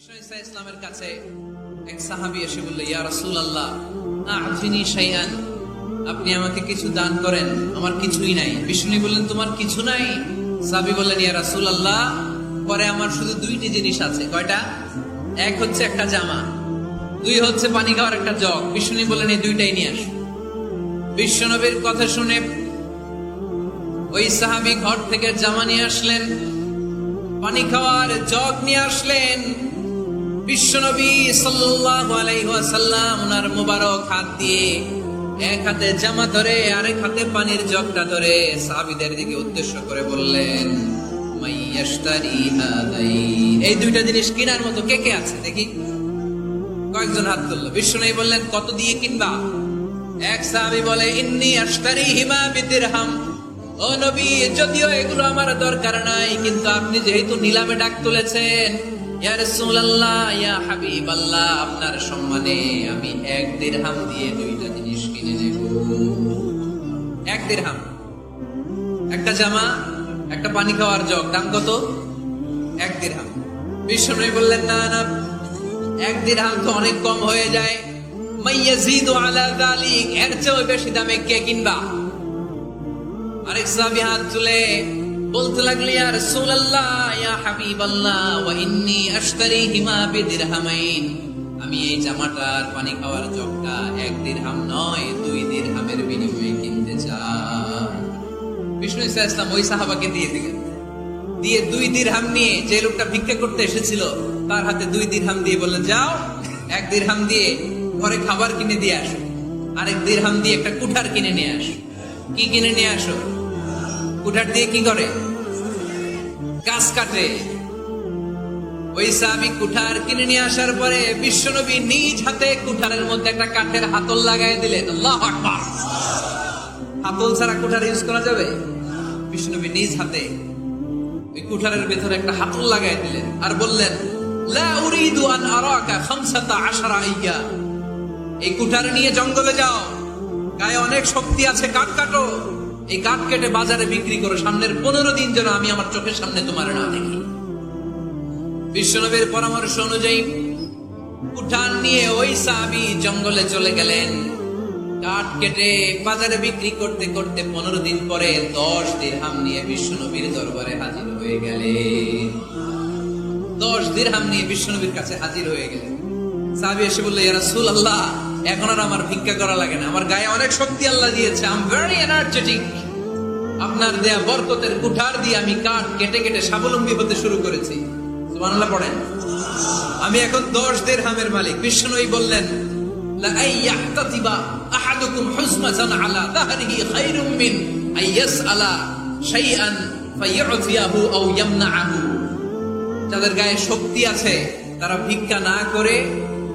ইসলামের কাছে এক এসে আল্লাহ আপনি আমাকে কিছু দান করেন, আমার কিছুই নাই। বিষ্ণু বললেন, তোমার কিছু নাই? সাহাবি বললেন, ইয়া রাসূল আল্লাহ পরে আমার শুধু দুইটি জিনিস আছে। কয়টা? এক হচ্ছে একটা জামা, দুই হচ্ছে পানি খাওয়ার একটা জগ। বিষ্ণু বললেন, এই দুইটাই নিয়ে আস। বিশ্বনবীর কথা শুনে ওই সাহাবি ঘর থেকে জামা নিয়ে আসলেন, পানি খাওয়ার জগ নিয়ে আসলেন। বিশ্বনবী সাল্লাল্লাহু আলাইহি ওয়াসাল্লাম ওনার মোবারক হাত দিয়ে এক হাতে জামা ধরে, আরেক হাতে পানির জগটা ধরে সাহাবীদের দিকে উদ্দেশ্য করে বললেন এই দুইটা জিনিস কেনার মতো কে কে আছে দেখি? কয়েকজন হাত তুললো। বিশ্বনবী বললেন, কত দিয়ে কিনবা? এক সাহাবী বলে, ইন্নি আশতারি হিমা বিদিরহাম। ও নবী, যদিও এগুলো আমার দরকার নাই, কিন্তু আপনি যেহেতু নিলামে ডাক তুলেছেন আপনার সম্মানে আমি এক দিরহাম দিয়ে দুইটা জিনিস কিনে নেব। এক দিরহাম একটা জামা, একটা পানি খাওয়ার জগ, দাম কত? এক দিরহাম বিশ্বনবী বললেন, না না, এক দিরহাম তো অনেক কম হয়ে যায়। আলা এর বেশি দামে কে কিনবা? আরেক সাহাবী হাত তুলে বলতে লাগলি, ইয়া রাসূলুল্লাহ আমি এই জামাটার পানি খাওয়ার জগটা এক দিরহাম নয়, দুই দিরহামের বিনিময়ে কিনতে চাই। বিষ্ণু ইসা ইসলাম ওই সাহাবাকে দিয়ে দিলেন। দিয়ে দুই দিরহাম নিয়ে যে লোকটা ভিক্ষা করতে এসেছিল, তার হাতে দুই দিরহাম দিয়ে বললেন, যাও, এক দিরহাম দিয়ে ঘরে খাবার কিনে দিয়ে আসো। আরেক দিরহাম দিয়ে একটা কুঠার কিনে নিয়ে আসো। কি কিনে নিয়ে আসো? কুঠার দিয়ে কি করে? গাছ কাটে। ওই সাহাবি কুঠার কিনে নিয়ে আসার পরে বিশ্বনবী নিজ হাতে কুঠারের মধ্যে একটা কাঠের হাতল লাগাই দিলেন। হাতল ছাড়া কুঠার ইউজ করা যাবে? বিষ্ণুনবী নিজ হাতে ওই কুঠারের ভেতরে একটা হাতল লাগাই দিলেন আর বললেন এই কুঠার নিয়ে জঙ্গলে যাও। গায়ে অনেক শক্তি আছে কাঠ কাটো। এই কাঠ কেটে বাজারে বিক্রি করো, সামনের পনেরো দিন যেন আমি আমার চোখের সামনে তোমার না দেখি। বিশ্বনবীর পরামর্শ অনুযায়ী, উঠান নিয়ে ওই সাহাবি জঙ্গলে চলে গেলেন। কাঠ কেটে বাজারে বিক্রি করতে করতে পনেরো দিন পরে দশ দিরহাম নিয়ে বিশ্বনবীর দরবারে হাজির হয়ে গেলেন। দশ দিরহাম নিয়ে বিশ্বনবীর কাছে হাজির হয়ে গেলেন। সাহাবি এসে বলল ইয়া রাসূল আল্লাহ এখন আর আমার ভিক্ষা করা লাগে না। আমার গায়ে অনেক শক্তি আল্লাহ দিয়েছে। আই এম ভেরি এনার্জেটিক আপনার দেয়া বরকতের কুঠার দিয়ে আমি কাঠ কেটে কেটে স্বাবলম্বী হতে শুরু করেছি। সুবহানাল্লাহ পড়েন। আমি এখন দশ দিরহামের মালিক। বিষ্ণুই বললেন আহাদুকুম হুজমাতান আলা দাহরিহি খায়রুম মিন আই ইয়াসআলা শাইআন ফায়ুতিয়াহু আও ইয়ামনাহু যাদের গায়ে শক্তি আছে, তারা ভিক্ষা না করে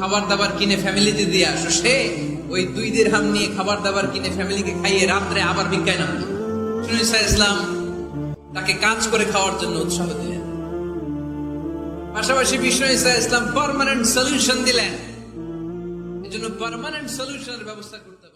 খাবার দাবার কিনে ফ্যামিলিতে দিয়ে আসো। সে ওই দুই দিরহাম নিয়ে খাবার দাবার কিনে ফ্যামিলিকে খাইয়ে রাত্রে আবার ভিক্ষায় নাম সুনিসা ইসলাম তাকে কাজ করে খাওয়ার জন্য উৎসাহ দিলেন। পাশাপাশি বিষ্ণু ইসা ইসলাম পারমানেন্ট সলিউশন দিলেন। এই জন্য পারমানেন্ট সলিউশনের ব্যবস্থা করতে